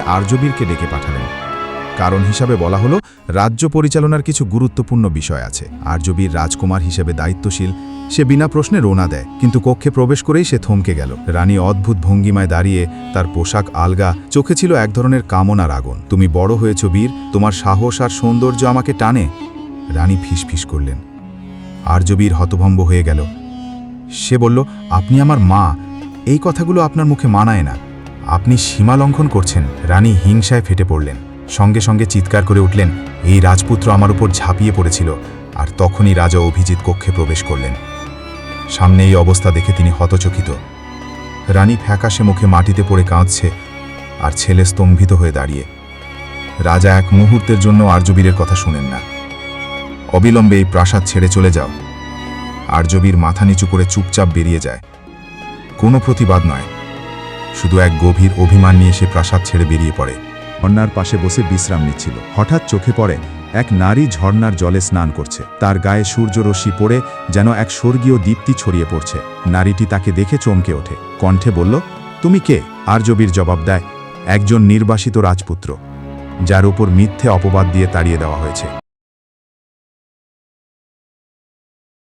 আর্যবীরকে ডেকে পাঠালেন। কারণ হিসাবে বলা হলো, রাজ্য পরিচালনার কিছু গুরুত্বপূর্ণ বিষয় আছে। আর্যবীর রাজকুমার হিসেবে দায়িত্বশীল, সে বিনা প্রশ্নে রোনা দেয়, কিন্তু কক্ষে প্রবেশ করেই সে থমকে গেল। রানী অদ্ভুত ভঙ্গিমায় দাঁড়িয়ে তার পোশাক আলগা, চোখে ছিল এক ধরনের কামনার আগুন। তুমি বড় হয়েছ বীর, তোমার সাহস আর সৌন্দর্য আমাকে টানে। রানী ফিসফিস করলেন। আর্যবীর হতভম্ব হয়ে গেল। সে বলল, আপনি আমার মা, এই কথাগুলো আপনার মুখে মানায় না। আপনি সীমা লঙ্ঘন করছেন, রানী হিংসায় ফেটে পড়লেন। সঙ্গে সঙ্গে চিৎকার করে উঠলেন, এই রাজপুত্র আমার উপর ঝাঁপিয়ে পড়েছিল, আর তখনই রাজা অভিজিৎ কক্ষে প্রবেশ করলেন। সামনে এই অবস্থা দেখে তিনি হতচকিত। রানী ফ্যাকাশে মুখে মাটিতে পড়ে কাঁদছে, আর ছেলে স্তম্ভিত হয়ে দাঁড়িয়ে। রাজা এক মুহূর্তের জন্য আর্যবীরের কথা শুনেন না। অবিলম্বে এই প্রাসাদ ছেড়ে চলে যাও। আর্যবীর মাথা নিচু করে চুপচাপ বেরিয়ে যায়। কোনো প্রতিবাদ নয়। শুধু এক গভীর অভিমান নিয়ে সে প্রাসাদ ছেড়ে বেরিয়ে পড়ে। ঝর্ণার পাশে বসে বিশ্রাম নিচ্ছিল। হঠাৎ চোখে পড়ে এক নারী ঝর্ণার জলে স্নান করছে। তার গায়ে সূর্যরশ্মি পড়ে যেন এক স্বর্গীয় দীপ্তি ছড়িয়ে পড়ছে। নারীটি তাকে দেখে চমকে ওঠে। কণ্ঠে বলল, তুমি কে? আর্যবীর জবাব দেয়, একজন নির্বাসিত রাজপুত্র, যার উপর মিথ্যে অপবাদ দিয়ে তাড়িয়ে দেওয়া হয়েছে।